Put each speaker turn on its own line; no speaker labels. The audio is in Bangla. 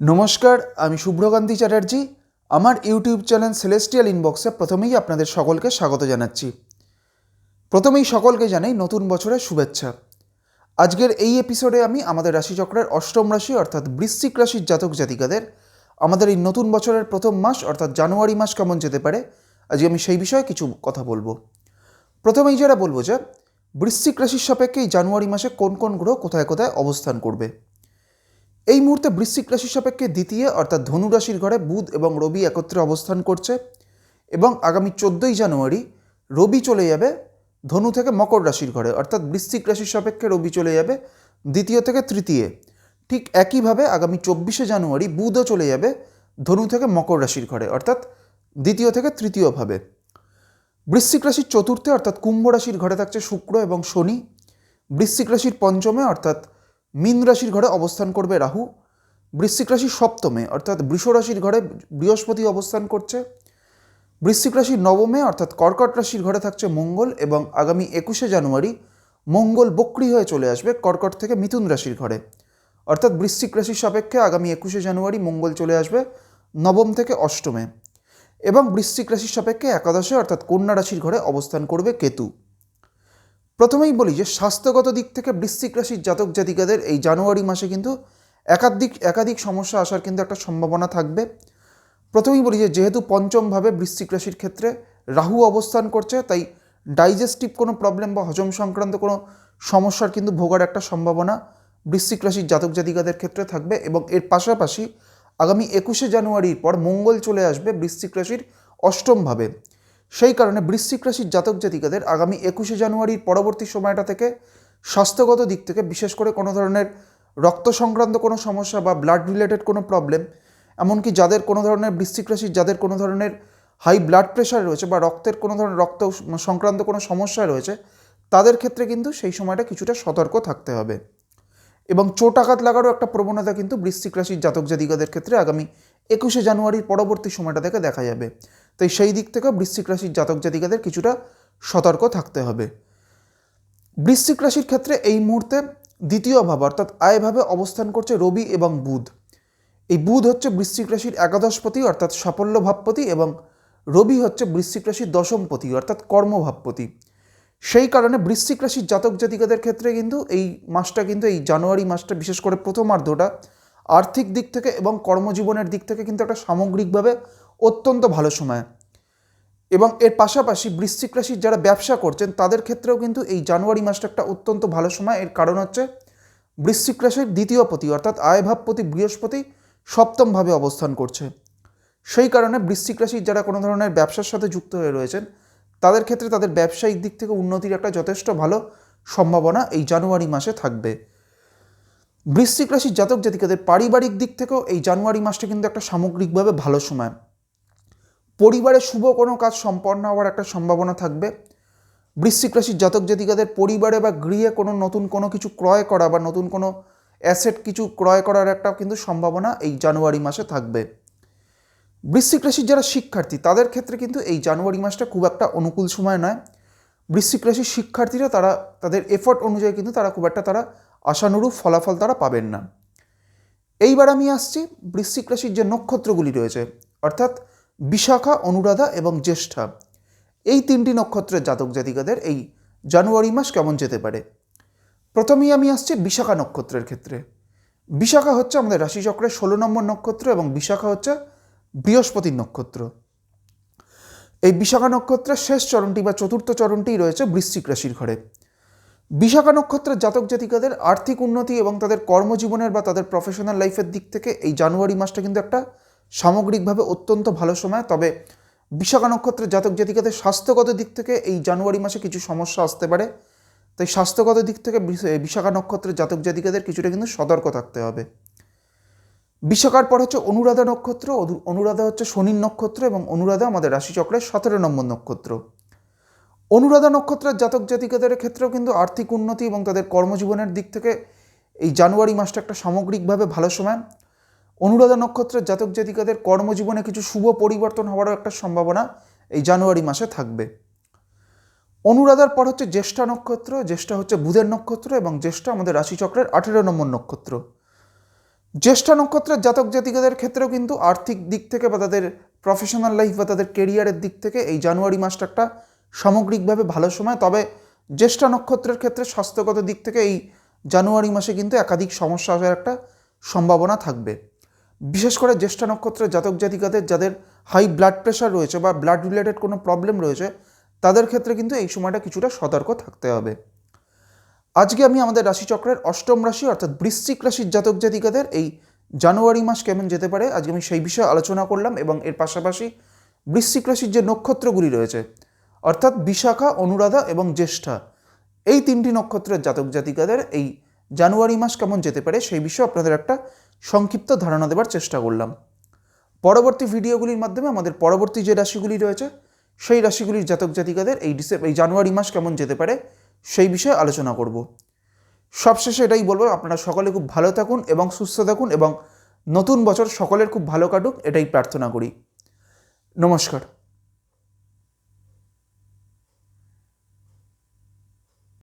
নমস্কার, আমি শুভ্রকান্তি চ্যাটার্জি। আমার ইউটিউব চ্যানেল সেলেস্টিয়াল ইনবক্সে প্রথমেই আপনাদের সকলকে স্বাগত জানাচ্ছি। প্রথমেই সকলকে জানাই নতুন বছরের শুভেচ্ছা। আজকের এই এপিসোডে আমি আমাদের রাশিচক্রের অষ্টম রাশি, অর্থাৎ বৃশ্চিক রাশির জাতক জাতিকাদের, আমাদের এই নতুন বছরের প্রথম মাস, অর্থাৎ জানুয়ারি মাস কেমন যেতে পারে, আজকে আমি সেই বিষয়ে কিছু কথা বলব। প্রথমেই যারা বলব যে, বৃশ্চিক রাশির সাপেক্ষে এই জানুয়ারি মাসে কোন কোন গ্রহ কোথায় কোথায় অবস্থান করবে? এই মুহূর্তে বৃশ্চিক রাশির সাপেক্ষে দ্বিতীয় অর্থাৎ ধনু রাশির ঘরে বুধ এবং রবি একত্রে অবস্থান করছে এবং আগামী চোদ্দোই জানুয়ারি রবি চলে যাবে ধনু থেকে মকর রাশির ঘরে, অর্থাৎ বৃশ্চিক রাশির সাপেক্ষে রবি চলে যাবে দ্বিতীয় থেকে তৃতীয়। ঠিক একইভাবে আগামী চব্বিশে জানুয়ারি বুধও চলে যাবে ধনু থেকে মকর রাশির ঘরে, অর্থাৎ দ্বিতীয় থেকে তৃতীয়ভাবে বৃশ্চিক রাশির চতুর্থে, অর্থাৎ কুম্ভ রাশির ঘরে থাকছে শুক্র এবং শনি। বৃশ্চিক রাশির পঞ্চমে, অর্থাৎ মীন রাশির ঘরে অবস্থান করবে রাহু, বৃশ্চিক রাশির সপ্তমে, অর্থাৎ বৃষ রাশির ঘরে বৃহস্পতি অবস্থান করছে। বৃশ্চিক রাশির নবমে, অর্থাৎ কর্কট রাশির ঘরে থাকছে মঙ্গল এবং আগামী একুশে জানুয়ারি মঙ্গল বক্রি হয়ে চলে আসবে কর্কট থেকে মিথুন রাশির ঘরে। অর্থাৎ বৃশ্চিক রাশির সাপেক্ষে আগামী একুশে জানুয়ারি মঙ্গল চলে আসবে নবম থেকে অষ্টমে। এবং বৃশ্চিক রাশির সাপেক্ষে একাদশে, অর্থাৎ কন্যা রাশির ঘরে অবস্থান করবে কেতু। প্রথমেই বলি যে স্বাস্থ্যগত দিক থেকে বৃশ্চিক রাশির জাতক জাতিকাদের এই জানুয়ারি মাসে কিন্তু একাধিক একাধিক সমস্যা আসার কিন্তু একটা সম্ভাবনা থাকবে। প্রথমেই বলি যে যেহেতু পঞ্চমভাবে বৃশ্চিক রাশির ক্ষেত্রে রাহু অবস্থান করছে, তাই ডাইজেস্টিভ কোনো প্রবলেম বা হজম সংক্রান্ত কোনো সমস্যার কিন্তু ভোগার একটা সম্ভাবনা বৃশ্চিক রাশির জাতক জাতিকাদের ক্ষেত্রে থাকবে এবং এর পাশাপাশি আগামী একুশে জানুয়ারির পর মঙ্গল চলে আসবে বৃশ্চিক রাশির অষ্টমভাবে সেই কারণে বৃশ্চিক রাশির জাতক জাতিকাদের আগামী একুশে জানুয়ারির পরবর্তী সময়টা থেকে স্বাস্থ্যগত দিক থেকে, বিশেষ করে কোনো ধরনের রক্ত সংক্রান্ত কোনো সমস্যা বা ব্লাড রিলেটেড কোনো প্রবলেম এমনকি যাদের কোনো ধরনের বৃশ্চিক রাশির যাদের কোনো ধরনের হাই ব্লাড প্রেশার রয়েছে বা রক্তের কোনো ধরনের রক্ত সংক্রান্ত কোনো সমস্যা রয়েছে, তাদের ক্ষেত্রে কিন্তু সেই সময়টা কিছুটা সতর্ক থাকতে হবে। এবং চোট আঘাত লাগারও একটা প্রবণতা কিন্তু বৃশ্চিক রাশির জাতক জাতিকাদের ক্ষেত্রে আগামী একুশে জানুয়ারির পরবর্তী সময়টা থেকে দেখা যাবে। তাই সেই দিক থেকেও বৃশ্চিক রাশির জাতক জাতিকাদের কিছুটা সতর্ক থাকতে হবে। বৃশ্চিক রাশির ক্ষেত্রে এই মুহূর্তে দ্বিতীয় ভাব, অর্থাৎ আয়ভাবে অবস্থান করছে রবি এবং বুধ। এই বুধ হচ্ছে বৃশ্চিক রাশির একাদশপতি, অর্থাৎ সাফল্য ভাবপতি এবং রবি হচ্ছে বৃশ্চিক রাশির দশমপতি, অর্থাৎ কর্মভাবপতি। সেই কারণে বৃশ্চিক রাশির জাতক জাতিকাদের ক্ষেত্রে কিন্তু এই মাসটা কিন্তু, এই জানুয়ারি মাসটা, বিশেষ করে প্রথমার্ধটা, আর্থিক দিক থেকে এবং কর্মজীবনের দিক থেকে কিন্তু একটা সামগ্রিকভাবে অত্যন্ত ভালো সময়। এবং এর পাশাপাশি বৃশ্চিক রাশির যারা ব্যবসা করছেন, তাদের ক্ষেত্রেও কিন্তু এই জানুয়ারি মাসটা একটা অত্যন্ত ভালো সময়। এর কারণ হচ্ছে বৃশ্চিক রাশির দ্বিতীয় পতি, অর্থাৎ আয়ভাবপতি বৃহস্পতি সপ্তমভাবে অবস্থান করছে। সেই কারণে বৃশ্চিক রাশির যারা কোনো ধরনের ব্যবসার সাথে যুক্ত হয়ে রয়েছেন, তাদের ক্ষেত্রে তাদের ব্যবসায়িক দিক থেকে উন্নতির একটা যথেষ্ট ভালো সম্ভাবনা এই জানুয়ারি মাসে থাকবে। বৃশ্চিক রাশির জাতক জাতিকাদের পারিবারিক দিক থেকেও এই জানুয়ারি মাসটা কিন্তু একটা সামগ্রিকভাবে ভালো সময়। পরিবারে শুভ কোনো কাজ সম্পন্ন হওয়ার একটা সম্ভাবনা থাকবে। বৃশ্চিক রাশির জাতক জাতিকাদের পরিবারে বা গৃহে কোনো নতুন কোনো কিছু ক্রয় করা বা নতুন কোনো অ্যাসেট কিছু ক্রয় করার একটা কিন্তু সম্ভাবনা এই জানুয়ারি মাসে থাকবে। বৃশ্চিক রাশির যারা শিক্ষার্থী, তাদের ক্ষেত্রে কিন্তু এই জানুয়ারি মাসটা খুব একটা অনুকূল সময় নয়। বৃশ্চিক রাশির শিক্ষার্থীরা তারা, তাদের এফর্ট অনুযায়ী কিন্তু তারা খুব একটা তারা আশানুরূপ ফলাফল তারা পাবেন না। এইবার আমি আসছি বৃশ্চিক রাশির যে নক্ষত্রগুলি রয়েছে, অর্থাৎ বিশাখা, অনুরাধা এবং জ্যেষ্ঠা। এই তিনটি নক্ষত্রের জাতক জাতিকাদের এই জানুয়ারি মাস কেমন যেতে পারে? প্রথমেই আমি আসছি বিশাখা নক্ষত্রের ক্ষেত্রে। বিশাখা হচ্ছে আমাদের রাশিচক্রের ষোলো নম্বর নক্ষত্র এবং বিশাখা হচ্ছে বৃহস্পতির নক্ষত্র। এই বিশাখা নক্ষত্রের শেষ চরণটি বা চতুর্থ চরণটি রয়েছে বৃশ্চিক রাশির ঘরে। বিশাখা নক্ষত্রের জাতক জাতিকাদের আর্থিক উন্নতি এবং তাদের কর্মজীবনের বা তাদের প্রফেশনাল লাইফের দিক থেকে এই জানুয়ারি মাসটা কিন্তু একটা সামগ্রিকভাবে অত্যন্ত ভালো সময়, তবে বিশাখা নক্ষত্রের জাতক জাতিকাদের স্বাস্থ্যগত দিক থেকে এই জানুয়ারি মাসে কিছু সমস্যা আসতে পারে। তাই স্বাস্থ্যগত দিক থেকে বিশাখা নক্ষত্রের জাতক জাতিকাদের কিছুটা কিন্তু সতর্ক থাকতে হবে। বিশাখার পর হচ্ছে অনুরাধা নক্ষত্র অনুরাধা হচ্ছে শনির নক্ষত্র এবং অনুরাধা আমাদের রাশিচক্রের সতেরো নম্বর নক্ষত্র। অনুরাধা নক্ষত্রের জাতক জাতিকাদের ক্ষেত্রেও কিন্তু আর্থিক উন্নতি এবং তাদের কর্মজীবনের দিক থেকে এই জানুয়ারি মাসটা একটা সামগ্রিকভাবে ভালো সময়। অনুরাধা নক্ষত্রের জাতক জাতিকাদের কর্মজীবনে কিছু শুভ পরিবর্তন হওয়ারও একটা সম্ভাবনা এই জানুয়ারি মাসে থাকবে। অনুরাধার পর হচ্ছে জ্যেষ্ঠা নক্ষত্র, জ্যেষ্ঠা হচ্ছে বুধের নক্ষত্র এবং জ্যেষ্ঠা আমাদের রাশিচক্রের আঠেরো নম্বর নক্ষত্র। জ্যেষ্ঠা নক্ষত্রের জাতক জাতিকাদের ক্ষেত্রেও কিন্তু আর্থিক দিক থেকে বা তাদের প্রফেশনাল লাইফ বা তাদের কেরিয়ারের দিক থেকে এই জানুয়ারি মাসটা একটা সামগ্রিকভাবে ভালো সময়। তবে জ্যেষ্ঠা নক্ষত্রের ক্ষেত্রে স্বাস্থ্যগত দিক থেকে এই জানুয়ারি মাসে কিন্তু একাধিক সমস্যা আসার একটা সম্ভাবনা থাকবে। বিশেষ করে জ্যেষ্ঠা নক্ষত্রের জাতক জাতিকাদের যাদের হাই ব্লাড প্রেশার রয়েছে বা ব্লাড রিলেটেড কোনো প্রবলেম রয়েছে, তাদের ক্ষেত্রে কিন্তু এই সময়টা কিছুটা সতর্ক থাকতে হবে। আজকে আমি আমাদের রাশিচক্রের অষ্টম রাশি অর্থাৎ বৃশ্চিক রাশির জাতক জাতিকাদের এই জানুয়ারি মাস কেমন যেতে পারে, আজকে আমি সেই বিষয়ে আলোচনা করলাম এবং এর পাশাপাশি বৃশ্চিক রাশির যে নক্ষত্রগুলি রয়েছে, অর্থাৎ বিশাখা, অনুরাধা এবং জ্যেষ্ঠা, এই তিনটি নক্ষত্রের জাতক জাতিকাদের এই জানুয়ারি মাস কেমন যেতে পারে সেই বিষয়ে আপনাদের একটা সংক্ষিপ্ত ধারণা দেবার চেষ্টা করলাম। পরবর্তী ভিডিওগুলির মাধ্যমে আমাদের পরবর্তী যে রাশিগুলি রয়েছে, সেই রাশিগুলির জাতক জাতিকাদের এই ডিসেম্বর এই জানুয়ারি মাস কেমন যেতে পারে, সেই বিষয়ে আলোচনা করব। সবশেষে এটাই বলব, আপনারা সকলে খুব ভালো থাকুন এবং সুস্থ থাকুন এবং নতুন বছর সকলের খুব ভালো কাটুক, এটাই প্রার্থনা করি। নমস্কার।